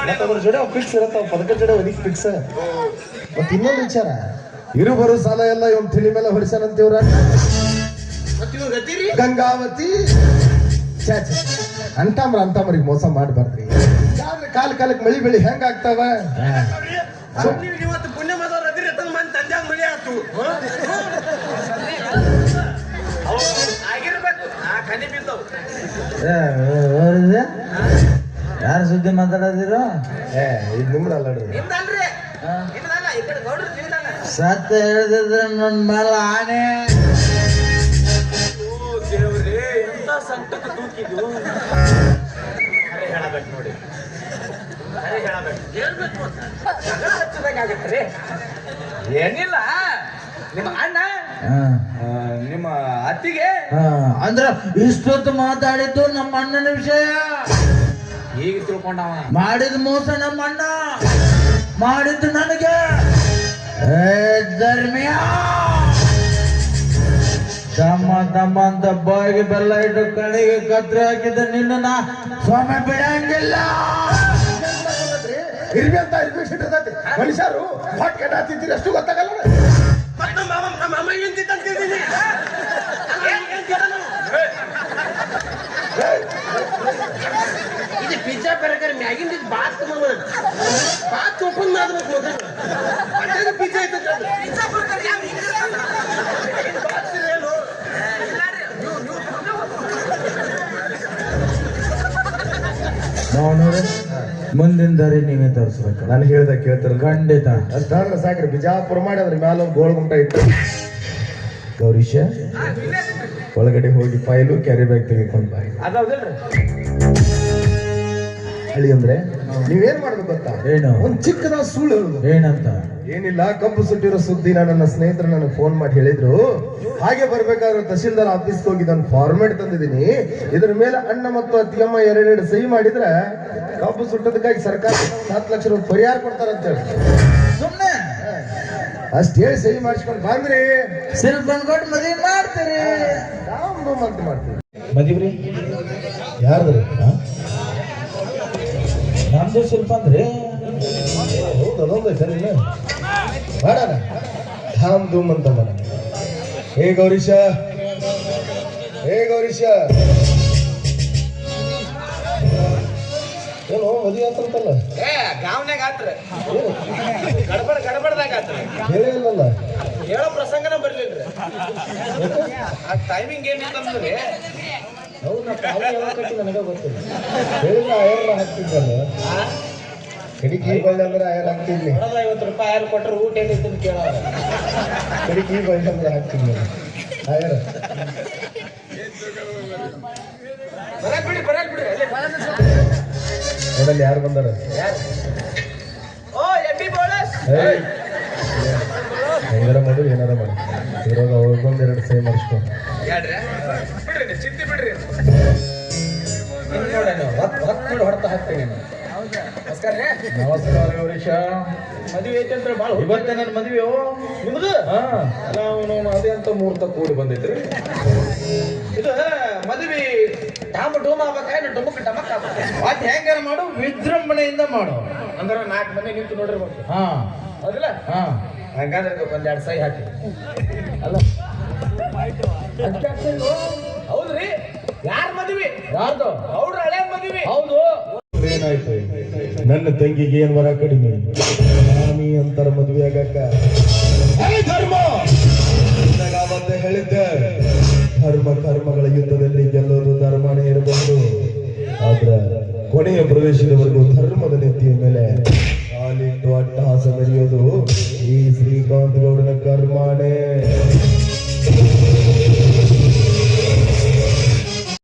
ಅದ್ರ ಜೋಡಿ ಅವ್ ಫಿಕ್ಸ್ ಇರತ್ತ ಪದಕ ಜೋಡಿ ಒದಗಿ ಫಿಕ್ಸ್ ಮತ್ತೆ ಇನ್ನೊಂದು ವಿಚಾರ. ಇರು ಬರೋ ಸಾಲ ಎಲ್ಲ ಇವನ್ ತಿಳಿ ಮೇಲೆ ಹೊರಿಸನಂತೀವ್ರ ಗಂಗಾವತಿ ಚಾಚಿ. ಅಂತಾಮ್ರ ಅಂತಾಮ್ರಿಗೆ ಮೋಸ ಮಾಡ್ಬಾರ್ದ್ರಿ. ಯಾವ್ದ್ರ ಕಾಲ ಕಾಲಕ್ಕೆ ಮಳಿ ಬೆಳಿ ಹೆಂಗ ಆಗ್ತಾವ? ಆಗಿರ್ಬೇಕು. ಯಾರು ಸುದ್ದಿ ಮಾತಾಡೋದಿರೋ ಏ ಇದು ಸತ್ತ ಹೇಳಿದ್ರೆ ನನ್ನ ಮೇಲೆ ಆನೆ ಓ ದೇವ್ರೇ ಎಂತ ಸಂಕಟ ತೂಕಿದು ಅರೆ ಹೇಳಬೇಕು ನೋಡಿ. ಅರೆ ಹೇಳಬೇಕು. ಹೇಳ್ಬೇಕು ಅಂತ. ಜಗಳ ಹಚ್ಚದಾಗತ್ತೆ ಏನಿಲ್ಲ. ನಿಮ್ಮ ಅಣ್ಣ ನಿಮ್ಮ ಅತ್ತಿಗೆ. ಅಂದ್ರ ಇಷ್ಟೊತ್ತು ಮಾತಾಡಿದ್ದು ನಮ್ಮ ಅಣ್ಣನ ವಿಷಯ. ಈಗ ತಿಳ್ಕೊಂಡವ. ಮಾಡಿದ ಮೋಸ ನಮ್ಮ ಅಣ್ಣ ಮಾಡಿದ್ದು ನನಗೆ. ಏ ಧರ್ಮಿಯ! ತಮ್ಮ ತಮ್ಮ ಅಂತ ಬಾಯಿಗೆ ಬೆಲ್ಲ ಇಟ್ಟು ಕಡೆಗೆ ಕತ್ರಿ ಹಾಕಿದ ನಿನ್ನ ನಾ ಸ್ವಾಮಿ ಬಿಡಂಗಿಲ್ಲ. ಇರ್ಬೇಕಂತ ಇರ್ಬೇಕು ಇರ್ತೈತಿ. ಮನುಷ್ಯರು ಹೊಟ್ಟೆ ಕೆಟ್ಟ ತಿಂತೀರಿ ಅಷ್ಟು ಗೊತ್ತಾಗಲ್ಲ ನಮ್ಮ ಮಾಮ ನಮ್ಮ ಮಾಮ ಏನ್ ತಿಂತಿದ್ದೀನಿ ಇದು ಪಿಜ್ಜಾ ಬರ್ಗರ್ ಮ್ಯಾಗಿಂದ ಇದು ಬಾತ್ ಮಾಮ ಬಾತ್ ಓಪನ್ ಮಾಡ್ಬೇಕು ಮೊದಲು ಅದೇ ಪಿಜ್ಜಾ ಐತೆ ಪಿಜ್ಜಾ ಬರ್ಗರ್ ಯಾವ ಬಾತ್ ಏನು ನಾವು ನೋಡಿ ಮುಂದಿನ ದಾರಿ ನೀವೇ ತರಿಸ್ಬೇಕು. ನಾನು ಹೇಳ್ದ ಕೇಳ್ತಾರೆ ಖಂಡಿತ. ಅಷ್ಟಾದ್ರೆ ಸಾಕ್ರಿ. ಬಿಜಾಪುರ ಮಾಡಿ ಅದ್ರ ಮ್ಯಾಲ ಒಂದು ಗೋಳ ಗುಂಟ ಇಟ್ಟು ಗೌರೀಶ ಒಳಗಡೆ ಹೋಗಿ ಫೈಲು ಕ್ಯಾರಿ ಬ್ಯಾಗ್ ತೆಗೆದುಕೊಂಡು ಬಾ. ಅದಾವ್ದಿಲ್ರಿ ಹೇಳಿ ಅಂದ್ರೆ? ನೀವೇನ್ ಮಾಡ್ಬೇಕು ಗೊತ್ತಾ? ಏನು? ಒಂದ್ ಚಿಕ್ಕದ ಸುಳ್ಳು ಹೇಳೋದು. ಏನಂತ? ಏನಿಲ್ಲ ಕಬ್ಬು ಸುಟ್ಟಿರೋ ಸುದ್ದಿನ ನನ್ನ ಸ್ನೇಹಿತರು ನನಗೆ ಫೋನ್ ಮಾಡಿ ಹೇಳಿದ್ರು. ಹಾಗೆ ಬರ್ಬೇಕಾದ್ರೆ ತಹಶೀಲ್ದಾರ್ ಆಫೀಸ್ಗೆ ಹೋಗಿ ನಾನು ಫಾರ್ಮೇಟ್ ತಂದಿದ್ದೀನಿ. ಇದ್ರ ಮೇಲೆ ಅಣ್ಣ ಮತ್ತು ಅತ್ತಿಯಮ್ಮ ಎರಡೆರಡು ಸಹಿ ಮಾಡಿದ್ರೆ ಕಬ್ಬು ಸುಟ್ಟದಕ್ಕಾಗಿ ಸರ್ಕಾರ ಹತ್ತು ಲಕ್ಷ ರೂಪಾಯಿ ಪರಿಹಾರ ಕೊಡ್ತಾರಂತ ಹೇಳಿ. ಸುಮ್ಮನೆ ಅಷ್ಟ್ ಹೇಳಿ ಸಹಿ ಮಾಡಿಸ್ಕೊಂಡು ಬಂದ್ರಿ. ಸಿಲ್ ಬಂದ್ಕೊಟ್ಟು ಮದುವೆ ಮಾಡ್ತೀರಿ. ಮಂತ್ ಮಾಡ್ತೀವಿ. ಮದುವೆ ಯಾರ್ದ್ರಿ? ನಮ್ದು ಶಿಲ್ಪ ಅಂದ್ರೆ? ಹೌದು ಅದೊಂದು ಸರಿ ಮಾಡೋಣ ಧಾಮ್ ಧೂಮ್ ಅಂತ ಹೇ ಗೌರೀಶ ಹೇ ಗೌರೀಶ. ಏನು ಮದುವೆ ಅಂತಲ್ಲ ಏ ಗಾವ್ನ್ಯಾಗ ಆತ್ರ. ಗಡಬಡ ಗಡಬಡದಾಗ ಆತ್ರ. ಹೇಳಿಲ್ಲಲ್ಲ ಹೇಳೋ ಪ್ರಸಂಗನ ಬರ್ಲಿಲ್ರಿ. ಆ ಟೈಮಿಂಗ್ ಏನಿತ್ತಂದ್ರಿ? ಹೌದಾ ಪಾವು ಯಾವಾಗ ಕಟ್ಟಿ ನನಗೆ ಗೊತ್ತಿಲ್ಲ. ಹೇಳಿದ್ರೆ ಆಯರ್ ಹಾಕ್ತಿದ್ದಲ್ಲ. ಕಡಿಗೆ ಬಳ್ಳಿ ಅಂದ್ರೆ ಆಯರ್ ಹಾಕ್ತಿದ್ನಿ. ನೋಡೋದ ಐವತ್ತು ರೂಪಾಯಿ ಯಾರು ಕೊಟ್ಟರು ಊಟ ಏನಿತ್ತು ಅಂತ ಕೇಳೋದ ಕಡಿಗೆ ಬಳ್ಳಿ ಅಂದ್ರೆ ಹಾಕ್ತಿದ್ನಿ. ಆಯರ್. ಬರಕ್ ಬಿಡಿ ಬರಕ್ ಬಿಡಿ. ನೋಡಲ್ಲಿ ಯಾರು ಬಂದಾರ? ಓ ಬೋಳಸ್! ಹೆಂಗಾರ ಮಾಡು ಏನಾರ ಮಾಡು. ಇವಾಗ ಅವ್ರಿಗೊಂದು ಎರಡು ಸೇಮ್ ಮಾಡಿಸ್ಕೊಂಡು ಯಾಡ್ರಿ ಬಿಡ್ರಿ ಬಿಡ್ರಿ ಹೊಡ್ತಾ ಹಾಕ್ತೀನಿ ನಮಸ್ಕಾರ ನಮಸ್ಕಾರ ಗೌರೀಶ ಮದುವೆ ಐತೆ ಅಂತ ಭಾಳ ಇವತ್ತೇ ನನ್ನ ಮದುವೆ ನಿಮ್ದು? ಹಾ. ನಾವು ಅದೇ ಅಂತ ಮುಹೂರ್ತ ಕೂಡಿ ಬಂದೈತ್ರಿ. ಇದು ಮದುವೆ ಡಾಮ್ ಡೂಮ್ ಆಗ್ಬೇಕಾ? ಡಮಕ್ ಡಮಕ್ ಆಗ್ಬೇಕು? ಮತ್ ಹೆಂಗಾರ ಮಾಡು ವಿಜೃಂಭಣೆಯಿಂದ ಮಾಡು. ಅಂದ್ರೆ ನಾಲ್ಕು ಮನೆ ನಿಂತು ನೋಡಿರ್ಬೇಕು. ಹಾ. ಹೌದಿಲ್ಲ? ಹಾ. ಹಂಗಾದ್ರೆ ಒಂದೆರಡು ಸೈ ಹಾಕಿ. ಅಲ್ಲ. ಹೌದ್ರಿ. ಯಾರ ಮದುವೆ? ಯಾರ್ದು? ಅವ್ರ ಹಳೆ ಮದುವೆ. ಹೌದು. ನನ್ನ ತಂಗಿಗೆ ಏನ್ ವರ ಕಡಿಮೆ? ಸ್ವಾಮಿ ಅಂತರ ಮದುವೆ ಆಗಕ್ಕ. ಧರ್ಮ! ಅವತ್ತೇ ಹೇಳಿದ್ದೆ. ಧರ್ಮ ಕರ್ಮಗಳ ಯುದ್ಧದಲ್ಲಿ ಗೆಲ್ಲೋದು ಧರ್ಮನೇ ಇರಬಹುದು ಆದ್ರ ಕೊನೆಯ ಪ್ರವೇಶದವರೆಗೂ ಧರ್ಮದ ನೆತ್ತಿಯ ಮೇಲೆ ಕಾಲಿಟ್ಟು ಅಟ್ಟಹಾಸ ಮೆರೆಯೋದು ಈ ಶ್ರೀಕಾಂತ್ ಗೌಡನ ಕರ್ಮಾನೇ.